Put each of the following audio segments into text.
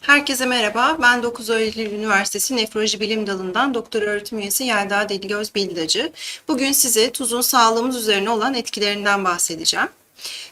Herkese merhaba. Ben 9 Eylül Üniversitesi Nefroloji Bilim Dalı'ndan doktor öğretim üyesi Yelda Deligöz Bildacı. Bugün size tuzun sağlığımız üzerine olan etkilerinden bahsedeceğim.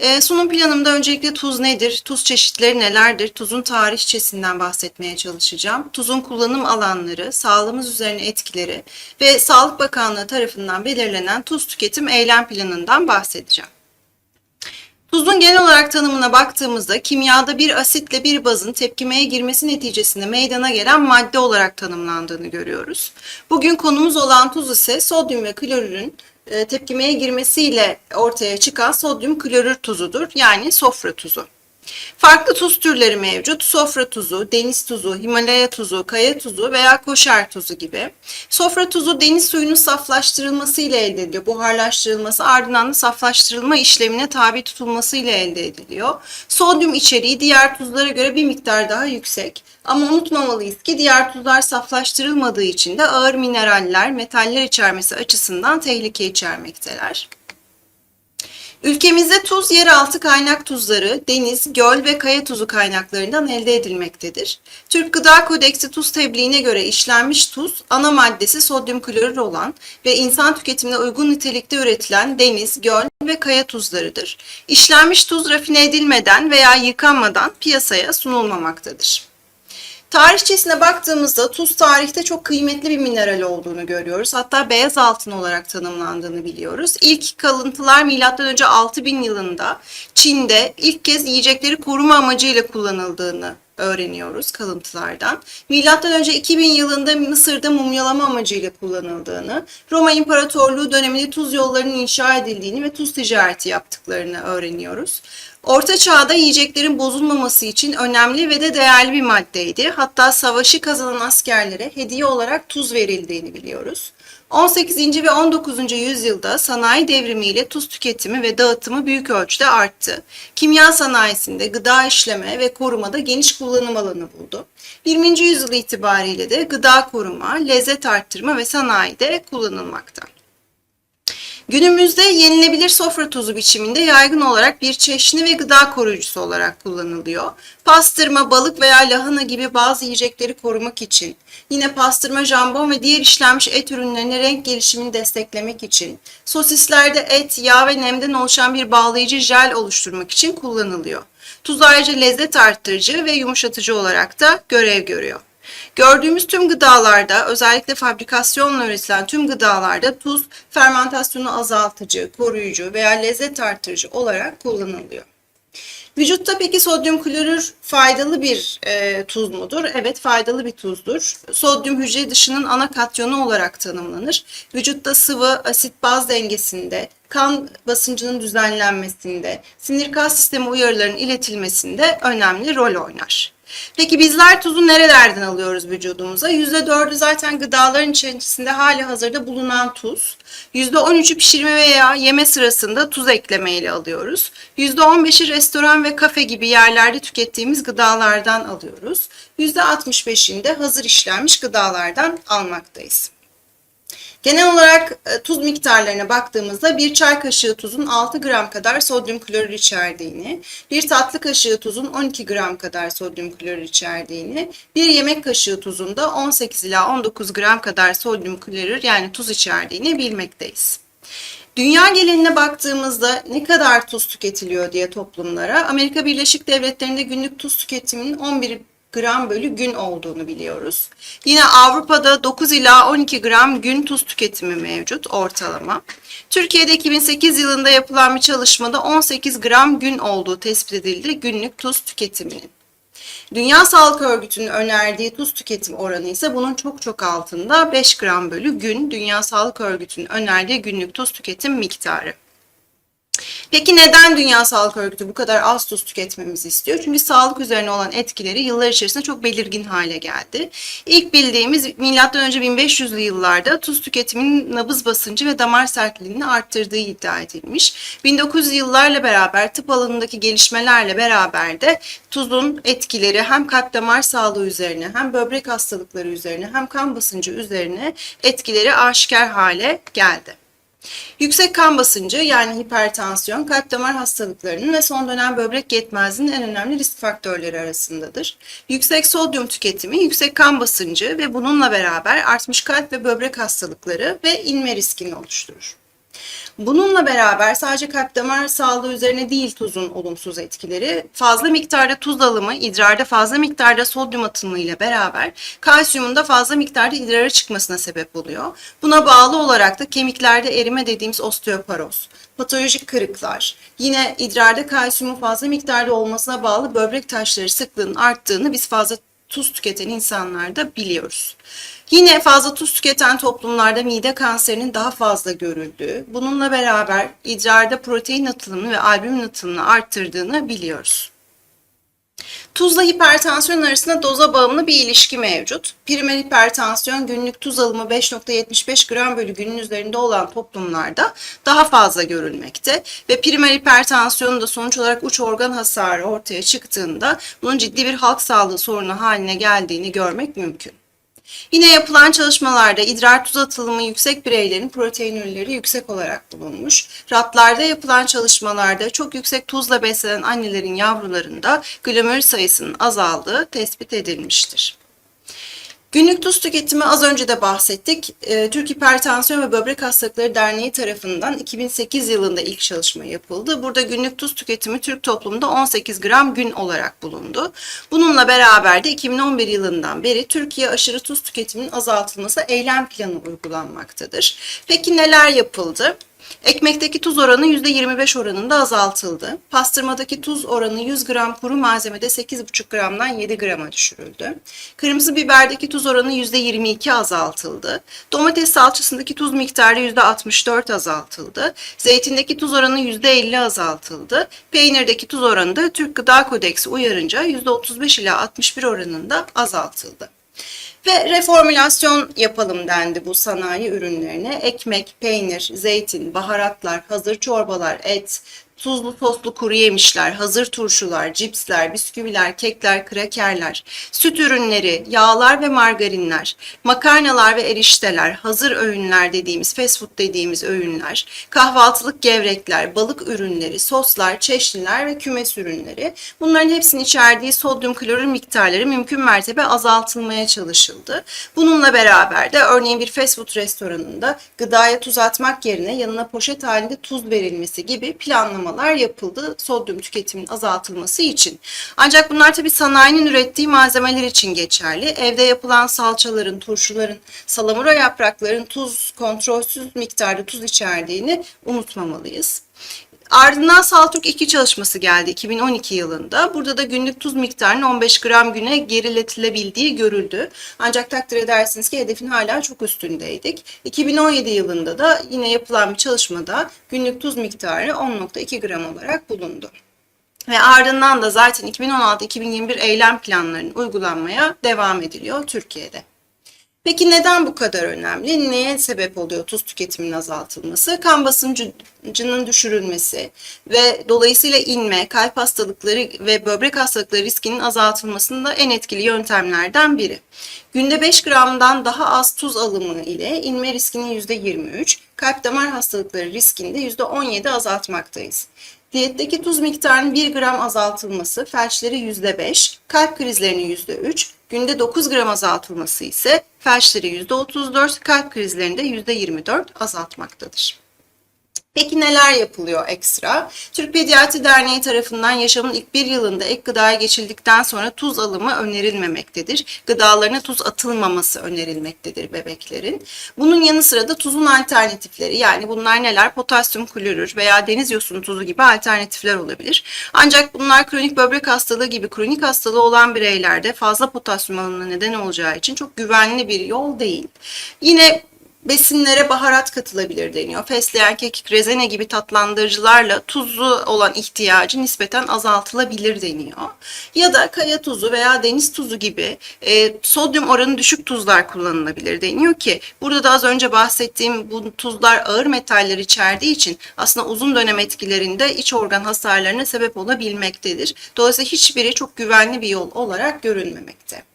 Ee, sunum planımda öncelikle tuz nedir, tuz çeşitleri nelerdir, tuzun tarihçesinden bahsetmeye çalışacağım. Tuzun kullanım alanları, sağlığımız üzerine etkileri ve Sağlık Bakanlığı tarafından belirlenen tuz tüketim eylem planından bahsedeceğim. Tuzun genel olarak tanımına baktığımızda kimyada bir asitle bir bazın tepkimeye girmesi neticesinde meydana gelen madde olarak tanımlandığını görüyoruz. Bugün konumuz olan tuz ise sodyum ve klorürün e, tepkimeye girmesiyle ortaya çıkan sodyum klorür tuzudur. Yani sofra tuzu. Farklı tuz türleri mevcut. Sofra tuzu, deniz tuzu, Himalaya tuzu, kaya tuzu veya koşar tuzu gibi. Sofra tuzu deniz suyunun saflaştırılması ile elde ediliyor. Buharlaştırılması ardından da saflaştırılma işlemine tabi tutulması ile elde ediliyor. Sodyum içeriği diğer tuzlara göre bir miktar daha yüksek. Ama unutmamalıyız ki diğer tuzlar saflaştırılmadığı için de ağır mineraller, metaller içermesi açısından tehlike içermekteler. Ülkemizde tuz yeraltı kaynak tuzları, deniz, göl ve kaya tuzu kaynaklarından elde edilmektedir. Türk Gıda Kodeksi tuz tebliğine göre işlenmiş tuz, ana maddesi sodyum klorür olan ve insan tüketimine uygun nitelikte üretilen deniz, göl ve kaya tuzlarıdır. İşlenmiş tuz rafine edilmeden veya yıkanmadan piyasaya sunulmamaktadır. Tarihçesine baktığımızda tuz tarihte çok kıymetli bir mineral olduğunu görüyoruz. Hatta beyaz altın olarak tanımlandığını biliyoruz. İlk kalıntılar M.Ö. 6000 yılında Çin'de ilk kez yiyecekleri koruma amacıyla kullanıldığını öğreniyoruz kalıntılardan. Milattan önce 2000 yılında Mısır'da mumyalama amacıyla kullanıldığını, Roma İmparatorluğu döneminde tuz yollarının inşa edildiğini ve tuz ticareti yaptıklarını öğreniyoruz. Orta çağda yiyeceklerin bozulmaması için önemli ve de değerli bir maddeydi. Hatta savaşı kazanan askerlere hediye olarak tuz verildiğini biliyoruz. 18. ve 19. yüzyılda sanayi devrimiyle tuz tüketimi ve dağıtımı büyük ölçüde arttı. Kimya sanayisinde gıda işleme ve korumada geniş kullanım alanı buldu. 20. yüzyıl itibariyle de gıda koruma, lezzet arttırma ve sanayide kullanılmakta. Günümüzde yenilebilir sofra tozu biçiminde yaygın olarak bir çeşni ve gıda koruyucusu olarak kullanılıyor. Pastırma, balık veya lahana gibi bazı yiyecekleri korumak için, yine pastırma, jambon ve diğer işlenmiş et ürünlerine renk gelişimini desteklemek için, sosislerde et, yağ ve nemden oluşan bir bağlayıcı jel oluşturmak için kullanılıyor. Tuz ayrıca lezzet arttırıcı ve yumuşatıcı olarak da görev görüyor. Gördüğümüz tüm gıdalarda, özellikle fabrikasyonla üretilen tüm gıdalarda tuz fermentasyonu azaltıcı, koruyucu veya lezzet artırıcı olarak kullanılıyor. Vücutta peki sodyum klorür faydalı bir e, tuz mudur? Evet faydalı bir tuzdur. Sodyum hücre dışının ana katyonu olarak tanımlanır. Vücutta sıvı asit baz dengesinde, kan basıncının düzenlenmesinde, sinir kas sistemi uyarılarının iletilmesinde önemli rol oynar. Peki bizler tuzu nerelerden alıyoruz vücudumuza? %4'ü zaten gıdaların içerisinde hali hazırda bulunan tuz. %13'ü pişirme veya yeme sırasında tuz eklemeyle alıyoruz. %15'i restoran ve kafe gibi yerlerde tükettiğimiz gıdalardan alıyoruz. %65'ini de hazır işlenmiş gıdalardan almaktayız. Genel olarak e, tuz miktarlarına baktığımızda bir çay kaşığı tuzun 6 gram kadar sodyum klorür içerdiğini, bir tatlı kaşığı tuzun 12 gram kadar sodyum klorür içerdiğini, bir yemek kaşığı tuzun da 18 ila 19 gram kadar sodyum klorür yani tuz içerdiğini bilmekteyiz. Dünya geneline baktığımızda ne kadar tuz tüketiliyor diye toplumlara, Amerika Birleşik Devletleri'nde günlük tuz tüketiminin 11 gram bölü gün olduğunu biliyoruz. Yine Avrupa'da 9 ila 12 gram gün tuz tüketimi mevcut ortalama. Türkiye'de 2008 yılında yapılan bir çalışmada 18 gram gün olduğu tespit edildi günlük tuz tüketiminin. Dünya Sağlık Örgütü'nün önerdiği tuz tüketim oranı ise bunun çok çok altında 5 gram bölü gün Dünya Sağlık Örgütü'nün önerdiği günlük tuz tüketim miktarı. Peki neden Dünya Sağlık Örgütü bu kadar az tuz tüketmemizi istiyor? Çünkü sağlık üzerine olan etkileri yıllar içerisinde çok belirgin hale geldi. İlk bildiğimiz M.Ö. 1500'lü yıllarda tuz tüketiminin nabız basıncı ve damar sertliğini arttırdığı iddia edilmiş. 1900 yıllarla beraber tıp alanındaki gelişmelerle beraber de tuzun etkileri hem kalp damar sağlığı üzerine hem böbrek hastalıkları üzerine hem kan basıncı üzerine etkileri aşikar hale geldi. Yüksek kan basıncı yani hipertansiyon, kalp damar hastalıklarının ve son dönem böbrek yetmezliğinin en önemli risk faktörleri arasındadır. Yüksek sodyum tüketimi, yüksek kan basıncı ve bununla beraber artmış kalp ve böbrek hastalıkları ve inme riskini oluşturur. Bununla beraber sadece kalp damar sağlığı üzerine değil tuzun olumsuz etkileri, fazla miktarda tuz alımı, idrarda fazla miktarda sodyum atımı ile beraber kalsiyumun da fazla miktarda idrara çıkmasına sebep oluyor. Buna bağlı olarak da kemiklerde erime dediğimiz osteoporoz, patolojik kırıklar, yine idrarda kalsiyumun fazla miktarda olmasına bağlı böbrek taşları sıklığının arttığını biz fazla tuz tüketen insanlarda biliyoruz. Yine fazla tuz tüketen toplumlarda mide kanserinin daha fazla görüldüğü, bununla beraber idrarda protein atılımını ve albümin atılımını arttırdığını biliyoruz. Tuzla hipertansiyon arasında doza bağımlı bir ilişki mevcut. Primer hipertansiyon günlük tuz alımı 5.75 gram bölü günün üzerinde olan toplumlarda daha fazla görülmekte. Ve primer hipertansiyonun da sonuç olarak uç organ hasarı ortaya çıktığında bunun ciddi bir halk sağlığı sorunu haline geldiğini görmek mümkün. Yine yapılan çalışmalarda idrar tuz atılımı yüksek bireylerin proteinürleri yüksek olarak bulunmuş. Ratlarda yapılan çalışmalarda çok yüksek tuzla beslenen annelerin yavrularında glomür sayısının azaldığı tespit edilmiştir. Günlük tuz tüketimi az önce de bahsettik. Ee, Türk Hipertansiyon ve Böbrek Hastalıkları Derneği tarafından 2008 yılında ilk çalışma yapıldı. Burada günlük tuz tüketimi Türk toplumunda 18 gram gün olarak bulundu. Bununla beraber de 2011 yılından beri Türkiye aşırı tuz tüketiminin azaltılması eylem planı uygulanmaktadır. Peki neler yapıldı? Ekmekteki tuz oranı %25 oranında azaltıldı. Pastırmadaki tuz oranı 100 gram kuru malzemede 8,5 gramdan 7 grama düşürüldü. Kırmızı biberdeki tuz oranı %22 azaltıldı. Domates salçasındaki tuz miktarı %64 azaltıldı. Zeytindeki tuz oranı %50 azaltıldı. Peynirdeki tuz oranı da Türk Gıda Kodeksi uyarınca %35 ila 61 oranında azaltıldı. Ve reformülasyon yapalım dendi bu sanayi ürünlerine. Ekmek, peynir, zeytin, baharatlar, hazır çorbalar, et, tuzlu soslu kuru yemişler, hazır turşular, cipsler, bisküviler, kekler, krakerler, süt ürünleri, yağlar ve margarinler, makarnalar ve erişteler, hazır öğünler dediğimiz, fast food dediğimiz öğünler, kahvaltılık gevrekler, balık ürünleri, soslar, çeşniler ve kümes ürünleri. Bunların hepsinin içerdiği sodyum klorür miktarları mümkün mertebe azaltılmaya çalışıldı. Bununla beraber de örneğin bir fast food restoranında gıdaya tuz atmak yerine yanına poşet halinde tuz verilmesi gibi planlamalar yapıldı sodyum tüketiminin azaltılması için. Ancak bunlar tabii sanayinin ürettiği malzemeler için geçerli. Evde yapılan salçaların, turşuların, salamura yaprakların tuz kontrolsüz miktarda tuz içerdiğini unutmamalıyız. Ardından Saltuk 2 çalışması geldi 2012 yılında. Burada da günlük tuz miktarının 15 gram güne geriletilebildiği görüldü. Ancak takdir edersiniz ki hedefin hala çok üstündeydik. 2017 yılında da yine yapılan bir çalışmada günlük tuz miktarı 10.2 gram olarak bulundu. Ve ardından da zaten 2016-2021 eylem planlarının uygulanmaya devam ediliyor Türkiye'de. Peki neden bu kadar önemli? Neye sebep oluyor tuz tüketiminin azaltılması? Kan basıncının düşürülmesi ve dolayısıyla inme, kalp hastalıkları ve böbrek hastalıkları riskinin azaltılmasında en etkili yöntemlerden biri. Günde 5 gramdan daha az tuz alımı ile inme riskini %23, kalp damar hastalıkları riskini de %17 azaltmaktayız. Diyetteki tuz miktarının 1 gram azaltılması felçleri %5, kalp krizlerini %3, günde 9 gram azaltılması ise felçleri %34, kalp krizlerinde %24 azaltmaktadır. Peki neler yapılıyor ekstra? Türk Pediatri Derneği tarafından yaşamın ilk bir yılında ek gıdaya geçildikten sonra tuz alımı önerilmemektedir. Gıdalarına tuz atılmaması önerilmektedir bebeklerin. Bunun yanı sıra da tuzun alternatifleri yani bunlar neler? Potasyum klorür veya deniz yosunu tuzu gibi alternatifler olabilir. Ancak bunlar kronik böbrek hastalığı gibi kronik hastalığı olan bireylerde fazla potasyum alımına neden olacağı için çok güvenli bir yol değil. Yine Besinlere baharat katılabilir deniyor. Fesleğen, kekik, rezene gibi tatlandırıcılarla tuzlu olan ihtiyacı nispeten azaltılabilir deniyor. Ya da kaya tuzu veya deniz tuzu gibi e, sodyum oranı düşük tuzlar kullanılabilir deniyor ki burada da az önce bahsettiğim bu tuzlar ağır metaller içerdiği için aslında uzun dönem etkilerinde iç organ hasarlarına sebep olabilmektedir. Dolayısıyla hiçbiri çok güvenli bir yol olarak görülmemekte.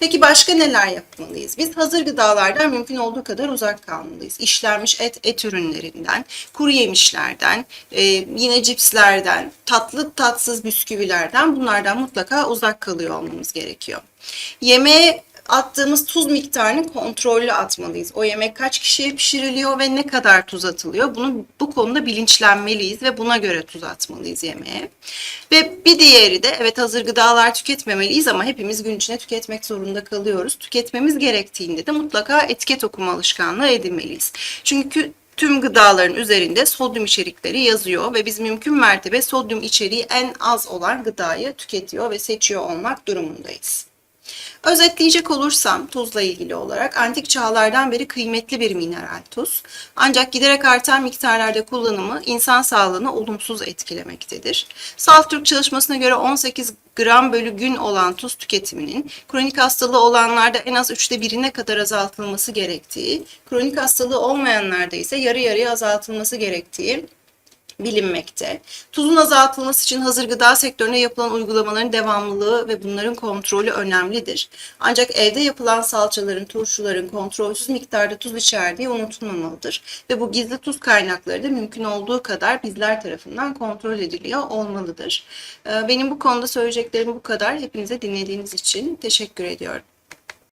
Peki başka neler yapmalıyız? Biz hazır gıdalardan mümkün olduğu kadar uzak kalmalıyız. İşlenmiş et, et ürünlerinden, kuru yemişlerden, e, yine cipslerden, tatlı tatsız bisküvilerden bunlardan mutlaka uzak kalıyor olmamız gerekiyor. Yemeğe attığımız tuz miktarını kontrollü atmalıyız. O yemek kaç kişiye pişiriliyor ve ne kadar tuz atılıyor? Bunu bu konuda bilinçlenmeliyiz ve buna göre tuz atmalıyız yemeğe. Ve bir diğeri de evet hazır gıdalar tüketmemeliyiz ama hepimiz gün içinde tüketmek zorunda kalıyoruz. Tüketmemiz gerektiğinde de mutlaka etiket okuma alışkanlığı edinmeliyiz. Çünkü tüm gıdaların üzerinde sodyum içerikleri yazıyor ve biz mümkün mertebe sodyum içeriği en az olan gıdayı tüketiyor ve seçiyor olmak durumundayız. Özetleyecek olursam tuzla ilgili olarak antik çağlardan beri kıymetli bir mineral tuz. Ancak giderek artan miktarlarda kullanımı insan sağlığını olumsuz etkilemektedir. Salt Türk çalışmasına göre 18 gram bölü gün olan tuz tüketiminin kronik hastalığı olanlarda en az üçte birine kadar azaltılması gerektiği, kronik hastalığı olmayanlarda ise yarı yarıya azaltılması gerektiği bilinmekte. Tuzun azaltılması için hazır gıda sektörüne yapılan uygulamaların devamlılığı ve bunların kontrolü önemlidir. Ancak evde yapılan salçaların, turşuların kontrolsüz miktarda tuz içerdiği unutulmamalıdır. Ve bu gizli tuz kaynakları da mümkün olduğu kadar bizler tarafından kontrol ediliyor olmalıdır. Ee, Benim bu konuda söyleyeceklerim bu kadar. Hepinize dinlediğiniz için teşekkür ediyorum.